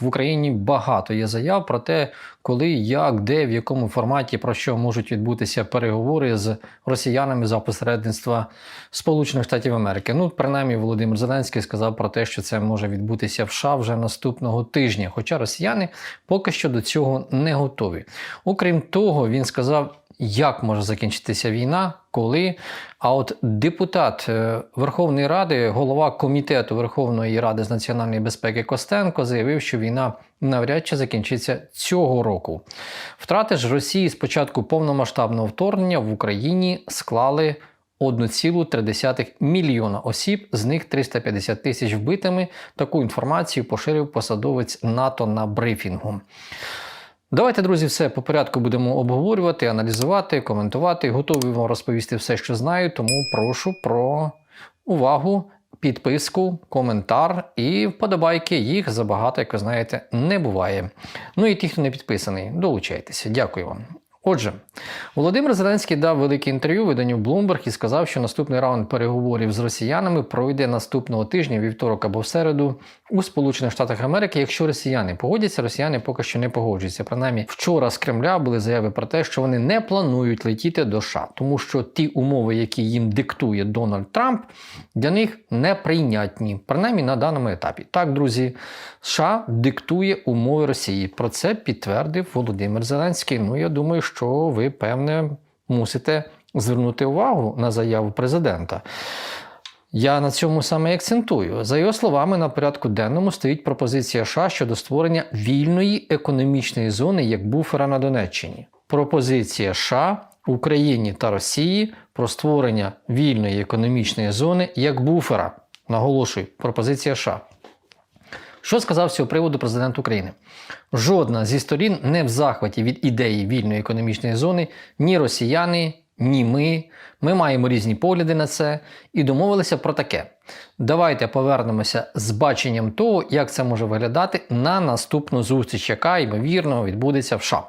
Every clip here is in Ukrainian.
В Україні багато є заяв про те, коли, як, де, в якому форматі про що можуть відбутися переговори з росіянами за посередництва Сполучених Штатів Америки. Ну, принаймні, Володимир Зеленський сказав про те, що це може відбутися в США вже наступного тижня. Хоча росіяни поки що до цього не готові. Окрім того, він сказав. Як може закінчитися війна, коли? А от депутат е, Верховної Ради, голова комітету Верховної Ради з національної безпеки Костенко заявив, що війна навряд чи закінчиться цього року. Втрати ж Росії з початку повномасштабного вторгнення в Україні склали 1,3 мільйона осіб, з них 350 тисяч вбитими. Таку інформацію поширив посадовець НАТО на брифінгу. Давайте, друзі, все по порядку будемо обговорювати, аналізувати, коментувати. Готовий вам розповісти все, що знаю, тому прошу про увагу, підписку, коментар і вподобайки. Їх забагато, як ви знаєте, не буває. Ну і ті, хто не підписаний, долучайтеся. Дякую вам. Отже, Володимир Зеленський дав велике інтерв'ю виданню Bloomberg і сказав, що наступний раунд переговорів з росіянами пройде наступного тижня, вівторок або в середу, у Сполучених Штатах Америки. Якщо росіяни погодяться, росіяни поки що не погоджуються. Принаймні, вчора з Кремля були заяви про те, що вони не планують летіти до США, тому що ті умови, які їм диктує Дональд Трамп, для них неприйнятні, принаймні на даному етапі. Так, друзі, США диктує умови Росії. Про це підтвердив Володимир Зеленський. Ну, я думаю, що ви певне мусите звернути увагу на заяву президента. Я на цьому саме акцентую. За його словами, на порядку денному стоїть пропозиція США щодо створення вільної економічної зони як буфера на Донеччині. Пропозиція США Україні та Росії про створення вільної економічної зони як буфера. Наголошую, пропозиція США. Що сказав з цього приводу президент України? Жодна зі сторін не в захваті від ідеї вільної економічної зони, ні росіяни, ні ми. Ми маємо різні погляди на це і домовилися про таке. Давайте повернемося з баченням того, як це може виглядати на наступну зустріч, яка ймовірно відбудеться в США.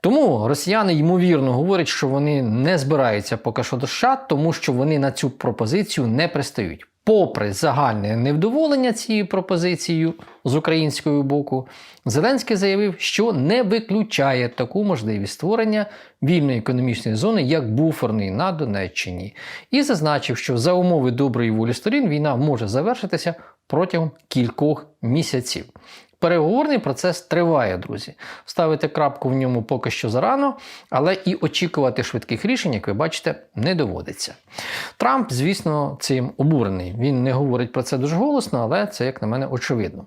Тому росіяни ймовірно говорять, що вони не збираються поки що до США, тому що вони на цю пропозицію не пристають. Попри загальне невдоволення цією пропозицією з українського боку, Зеленський заявив, що не виключає таку можливість створення вільної економічної зони як буферної на Донеччині, і зазначив, що за умови доброї волі сторін війна може завершитися протягом кількох місяців. Переговорний процес триває, друзі. Ставити крапку в ньому поки що зарано, але і очікувати швидких рішень, як ви бачите, не доводиться. Трамп, звісно, цим обурений. Він не говорить про це дуже голосно, але це, як на мене, очевидно.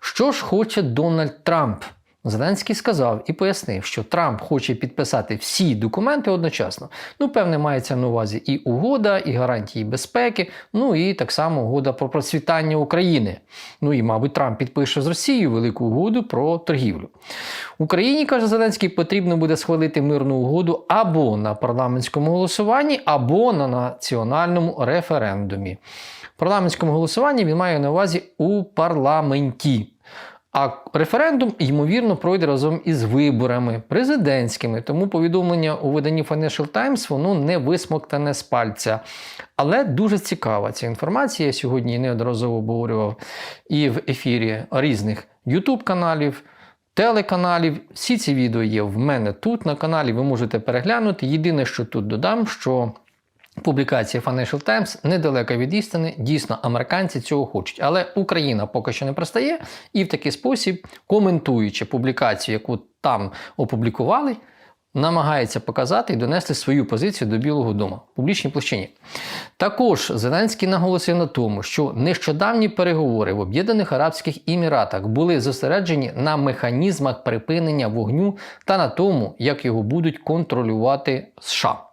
Що ж хоче Дональд Трамп? Зеленський сказав і пояснив, що Трамп хоче підписати всі документи одночасно. Ну, певне, мається на увазі і угода, і гарантії безпеки, ну і так само угода про процвітання України. Ну і, мабуть, Трамп підпише з Росією велику угоду про торгівлю. Україні, каже Зеленський, потрібно буде схвалити мирну угоду або на парламентському голосуванні, або на національному референдумі. В парламентському голосуванні він має на увазі у парламенті. А референдум, ймовірно, пройде разом із виборами президентськими. Тому повідомлення у виданні Financial Times воно не висмоктане з пальця. Але дуже цікава ця інформація. Я сьогодні неодноразово обговорював і в ефірі різних YouTube каналів. Телеканалів, всі ці відео є в мене тут на каналі. Ви можете переглянути. Єдине, що тут додам, що Публікація Financial Times недалека від істини. Дійсно, американці цього хочуть. Але Україна поки що не пристає, і в такий спосіб, коментуючи публікацію, яку там опублікували, намагається показати і донести свою позицію до Білого Дому в публічній площині. Також Зеленський наголосив на тому, що нещодавні переговори в Об'єднаних Арабських Еміратах були зосереджені на механізмах припинення вогню та на тому, як його будуть контролювати США.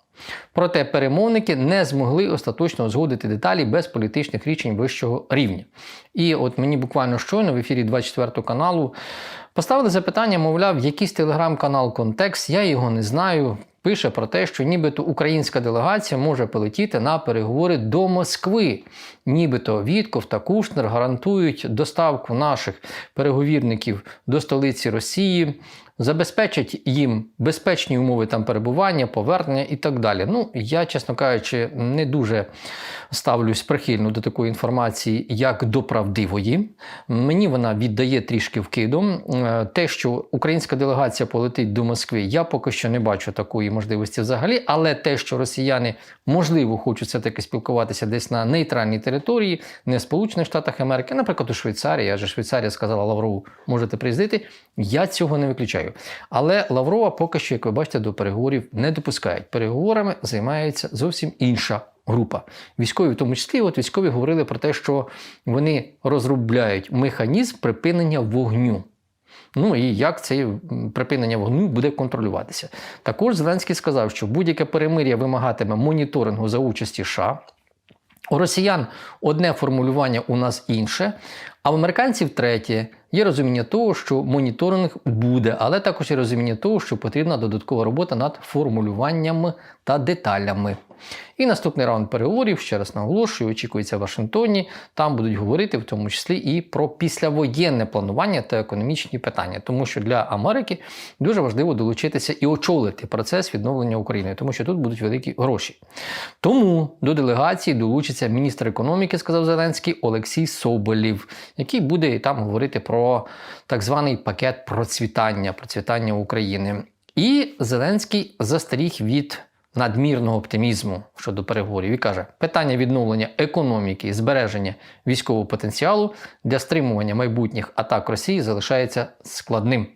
Проте перемовники не змогли остаточно узгодити деталі без політичних рішень вищого рівня. І от мені буквально щойно в ефірі 24 каналу Поставили запитання, мовляв, якийсь телеграм-канал Контекст, я його не знаю. Пише про те, що нібито українська делегація може полетіти на переговори до Москви. Нібито Вітков та Кушнер гарантують доставку наших переговірників до столиці Росії, забезпечать їм безпечні умови там перебування, повернення і так далі. Ну, я, чесно кажучи, не дуже ставлюсь прихильно до такої інформації, як до правдивої. Мені вона віддає трішки вкидом. Е, Те, що українська делегація полетить до Москви, я поки що не бачу такої можливості взагалі. Але те, що росіяни можливо хочуть все-таки спілкуватися десь на нейтральній території, не в Сполучених Штатах Америки, наприклад, у Швейцарії, адже Швейцарія сказала Лаврову, можете приїздити. Я цього не виключаю. Але Лаврова поки що, як ви бачите, до переговорів не допускають. Переговорами займається зовсім інша група. Військові, в тому числі, от військові говорили про те, що вони розробляють механізм припинення вогню. Ну і як це припинення вогню буде контролюватися. Також Зеленський сказав, що будь-яке перемир'я вимагатиме моніторингу за участі США. У росіян одне формулювання у нас інше, а в американців третє. Є розуміння того, що моніторинг буде, але також є розуміння того, що потрібна додаткова робота над формулюванням та деталями. І наступний раунд переговорів, ще раз наголошую, очікується в Вашингтоні. Там будуть говорити в тому числі і про післявоєнне планування та економічні питання, тому що для Америки дуже важливо долучитися і очолити процес відновлення України, тому що тут будуть великі гроші. Тому до делегації долучиться міністр економіки, сказав Зеленський, Олексій Соболів, який буде там говорити про так званий пакет процвітання, процвітання України. І Зеленський застеріг від надмірного оптимізму щодо переговорів і каже: питання відновлення економіки і збереження військового потенціалу для стримування майбутніх атак Росії залишається складним.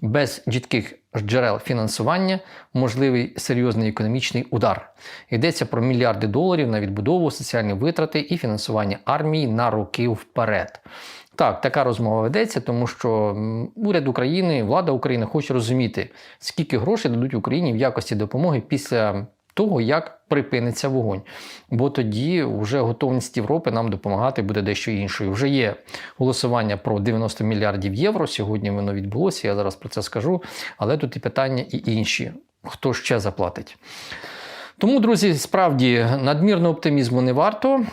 Без чітких джерел фінансування можливий серйозний економічний удар. Йдеться про мільярди доларів на відбудову, соціальні витрати і фінансування армії на роки вперед. Так, така розмова ведеться, тому що уряд України, влада України хоче розуміти, скільки грошей дадуть Україні в якості допомоги після того, як припиниться вогонь. Бо тоді вже готовність Європи нам допомагати буде дещо іншою. Вже є голосування про 90 мільярдів євро. Сьогодні воно відбулося, я зараз про це скажу. Але тут і питання і інші. Хто ще заплатить? Тому, друзі, справді надмірного оптимізму не варто.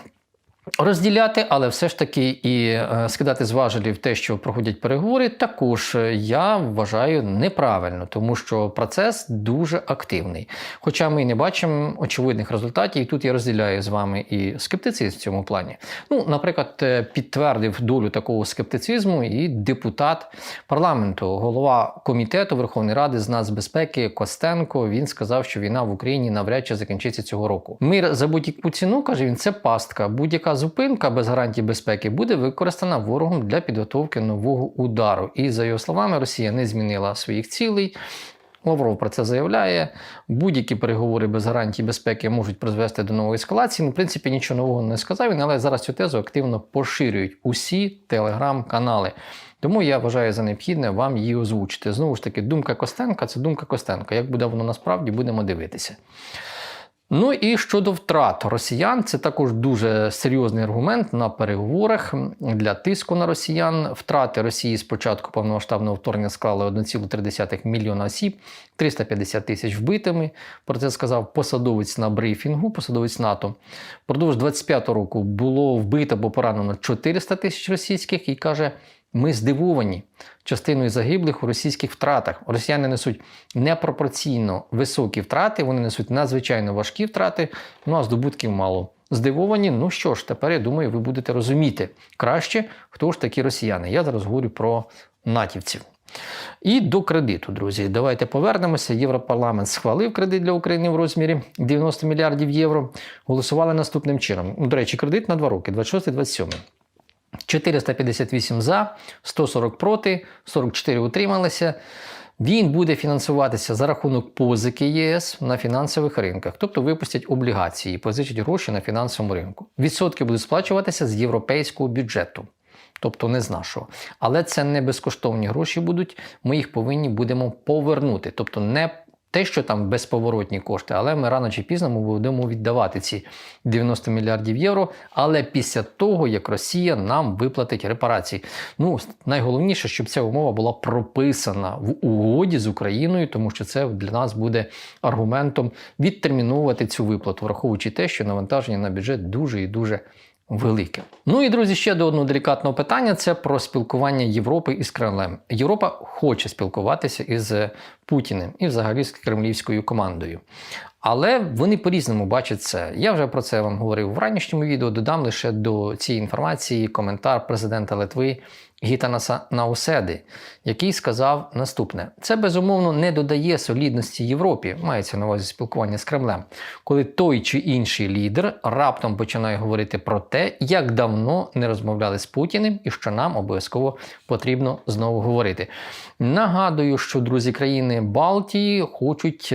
Розділяти, але все ж таки і е, скидати з важелів те, що проходять переговори, також е, я вважаю неправильно, тому що процес дуже активний. Хоча ми не бачимо очевидних результатів, і тут я розділяю з вами і скептицизм в цьому плані. Ну, наприклад, е, підтвердив долю такого скептицизму і депутат парламенту, голова комітету Верховної Ради з нацбезпеки Костенко. Він сказав, що війна в Україні навряд чи закінчиться цього року. Мир за будь-яку ціну каже він, це пастка. Будь-яка зупинка без гарантій безпеки буде використана ворогом для підготовки нового удару. І за його словами, Росія не змінила своїх цілей. Лавров про це заявляє. Будь-які переговори без гарантій безпеки можуть призвести до нової ескалації. Ну, в принципі, нічого нового не сказав він, але зараз цю тезу активно поширюють усі телеграм-канали. Тому я вважаю за необхідне вам її озвучити. Знову ж таки, думка Костенка це думка Костенка. Як буде воно насправді, будемо дивитися. Ну і щодо втрат росіян, це також дуже серйозний аргумент на переговорах для тиску на росіян. Втрати Росії з початку повномасштабного вторгнення склали 1,3 мільйона осіб, 350 тисяч вбитими. Про це сказав посадовець на брифінгу, посадовець НАТО. Продовж 25-го року було вбито або поранено 400 тисяч російських і каже. Ми здивовані частиною загиблих у російських втратах. Росіяни несуть непропорційно високі втрати, вони несуть надзвичайно важкі втрати, ну а здобутків мало. Здивовані, ну що ж, тепер я думаю, ви будете розуміти краще, хто ж такі росіяни. Я зараз говорю про натівців. І до кредиту, друзі, давайте повернемося. Європарламент схвалив кредит для України в розмірі 90 мільярдів євро. Голосували наступним чином. Ну, До речі, кредит на 2 роки, 26-27. 458 за, 140 проти, 44 утрималися. Він буде фінансуватися за рахунок позики ЄС на фінансових ринках, тобто випустять облігації, позичать гроші на фінансовому ринку. Відсотки будуть сплачуватися з європейського бюджету, тобто не з нашого. Але це не безкоштовні гроші будуть. Ми їх повинні будемо повернути, тобто не те, що там безповоротні кошти, але ми рано чи пізно ми будемо віддавати ці 90 мільярдів євро. Але після того, як Росія нам виплатить репарації. Ну, найголовніше, щоб ця умова була прописана в угоді з Україною, тому що це для нас буде аргументом відтерміновувати цю виплату, враховуючи те, що навантаження на бюджет дуже і дуже велике. Ну і друзі, ще до одного делікатного питання: це про спілкування Європи із Кремлем. Європа хоче спілкуватися із Путіним і взагалі з кремлівською командою. Але вони по-різному бачать це. Я вже про це вам говорив в ранішньому відео. Додам лише до цієї інформації коментар президента Литви Гітанаса Науседи, який сказав наступне: це безумовно не додає солідності Європі, мається на увазі спілкування з Кремлем, коли той чи інший лідер раптом починає говорити про те, як давно не розмовляли з Путіним і що нам обов'язково потрібно знову говорити. Нагадую, що друзі країни Балтії хочуть.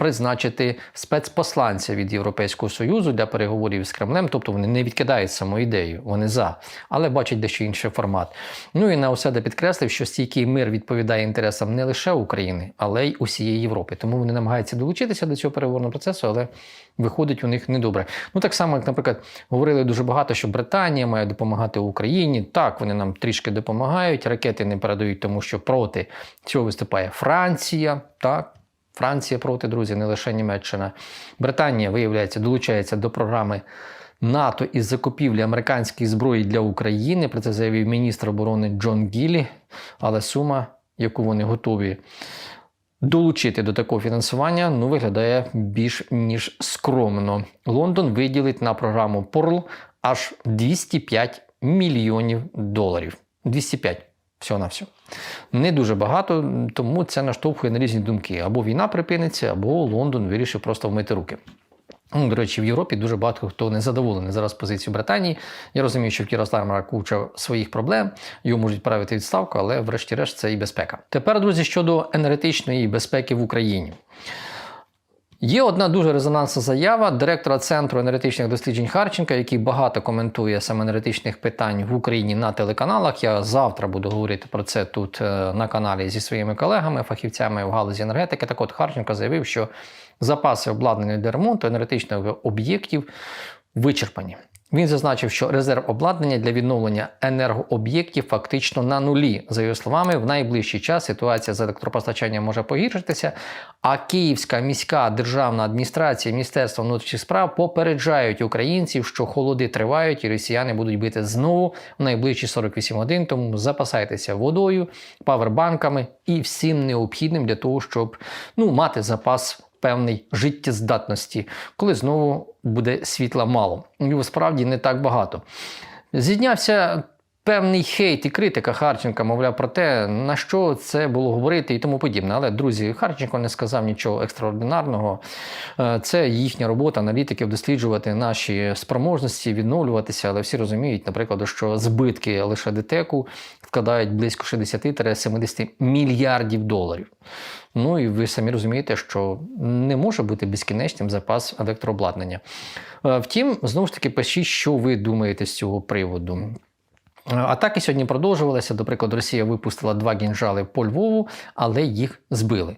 Призначити спецпосланця від Європейського союзу для переговорів з Кремлем, тобто вони не відкидають саму ідею, вони за, але бачать дещо інший формат. Ну і Науседа підкреслив, що стійкий мир відповідає інтересам не лише України, але й усієї Європи. Тому вони намагаються долучитися до цього переговорного процесу, але виходить у них недобре. Ну так само, як, наприклад, говорили дуже багато, що Британія має допомагати Україні. Так, вони нам трішки допомагають. Ракети не передають, тому що проти цього виступає Франція. Так. Франція проти, друзі, не лише Німеччина. Британія, виявляється, долучається до програми НАТО із закупівлі американської зброї для України. Про це заявив міністр оборони Джон Гіллі. Але сума, яку вони готові долучити до такого фінансування, ну, виглядає більш ніж скромно. Лондон виділить на програму Pearl аж 205 мільйонів доларів. 205. Всього на все. Не дуже багато, тому це наштовхує на різні думки. Або війна припиниться, або Лондон вирішив просто вмити руки. Ну, До речі, в Європі дуже багато хто не задоволений зараз позицією Британії. Я розумію, що в Кіра куча своїх проблем, його можуть правити відставку, але врешті-решт це і безпека. Тепер, друзі, щодо енергетичної безпеки в Україні. Є одна дуже резонансна заява директора Центру енергетичних досліджень Харченка, який багато коментує саме енергетичних питань в Україні на телеканалах. Я завтра буду говорити про це тут е, на каналі зі своїми колегами, фахівцями в галузі енергетики. Так от Харченко заявив, що запаси обладнання для ремонту енергетичних об'єктів вичерпані. Він зазначив, що резерв обладнання для відновлення енергооб'єктів фактично на нулі. За його словами, в найближчий час ситуація з електропостачанням може погіршитися. А Київська міська державна адміністрація, Міністерство внутрішніх справ попереджають українців, що холоди тривають і росіяни будуть бити знову в найближчі 48 годин. Тому запасайтеся водою, павербанками і всім необхідним для того, щоб ну, мати запас певний життєздатності, коли знову буде світла мало. Його справді не так багато. Зіднявся певний хейт і критика Харченка, мовляв, про те, на що це було говорити і тому подібне. Але, друзі, Харченко не сказав нічого екстраординарного. Е, Це їхня робота аналітиків досліджувати наші спроможності, відновлюватися. Але всі розуміють, наприклад, що збитки лише ДТЕКу складають близько 60-70 мільярдів доларів. Ну і ви самі розумієте, що не може бути безкінечним запас електрообладнання. Е, Втім, знову ж таки, пишіть, що ви думаєте з цього приводу. Е, Атаки сьогодні продовжувалися. До прикладу, Росія випустила два гінжали по Львову, але їх збили.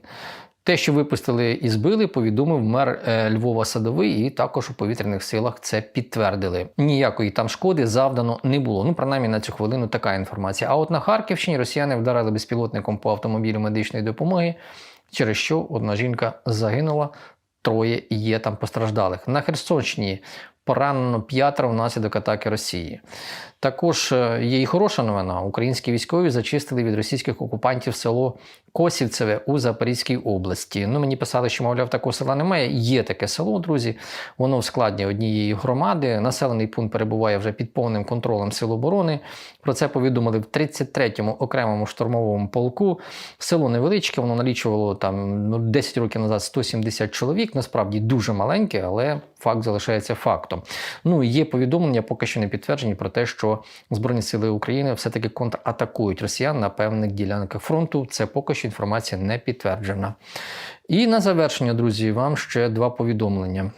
Те, що випустили і збили, повідомив мер е, Львова Садовий, і також у повітряних силах це підтвердили. Ніякої там шкоди завдано не було. Ну, принаймні на цю хвилину така інформація. А от на Харківщині росіяни вдарили безпілотником по автомобілю медичної допомоги, через що одна жінка загинула, троє є там постраждалих. На Херсонщині поранено п'ятеро внаслідок атаки Росії. Також е, є і хороша новина. Українські військові зачистили від російських окупантів село Косівцеве у Запорізькій області. Ну, мені писали, що, мовляв, такого села немає. Є таке село, друзі. Воно в складі однієї громади. Населений пункт перебуває вже під повним контролем Сил оборони. Про це повідомили в 33-му окремому штурмовому полку. Село невеличке, воно налічувало там ну, 10 років назад 170 чоловік. Насправді дуже маленьке, але факт залишається фактом. Ну є повідомлення, поки що не підтверджені про те, що Збройні сили України все-таки контратакують росіян на певних ділянках фронту. Це поки що інформація не підтверджена. І на завершення, друзі, вам ще два повідомлення.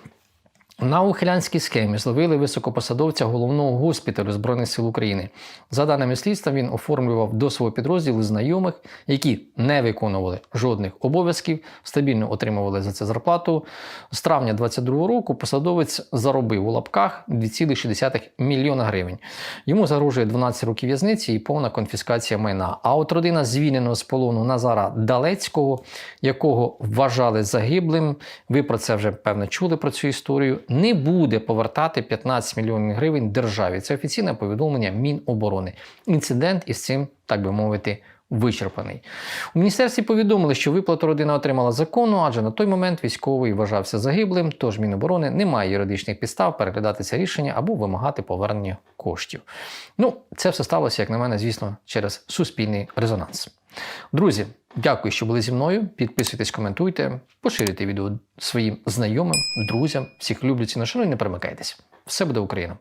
На ухилянській схемі зловили високопосадовця головного госпіталю Збройних сил України. За даними слідства, він оформлював до свого підрозділу знайомих, які не виконували жодних обов'язків, стабільно отримували за це зарплату. З травня 2022 року посадовець заробив у лапках 2,6 мільйона гривень. Йому загрожує 12 років в'язниці і повна конфіскація майна. А от родина звільненого з полону Назара Далецького, якого вважали загиблим, ви про це вже певно чули про цю історію, не буде повертати 15 мільйонів гривень державі. Це офіційне повідомлення Міноборони. Інцидент із цим, так би мовити, вичерпаний. У міністерстві повідомили, що виплату родина отримала законно, адже на той момент військовий вважався загиблим, тож Міноборони не має юридичних підстав переглядати це рішення або вимагати повернення коштів. Ну, це все сталося, як на мене, звісно, через суспільний резонанс. Друзі, дякую, що були зі мною. Підписуйтесь, коментуйте, поширюйте відео своїм знайомим, друзям, всіх люблять. На ціну, і не перемикайтесь. Все буде Україна!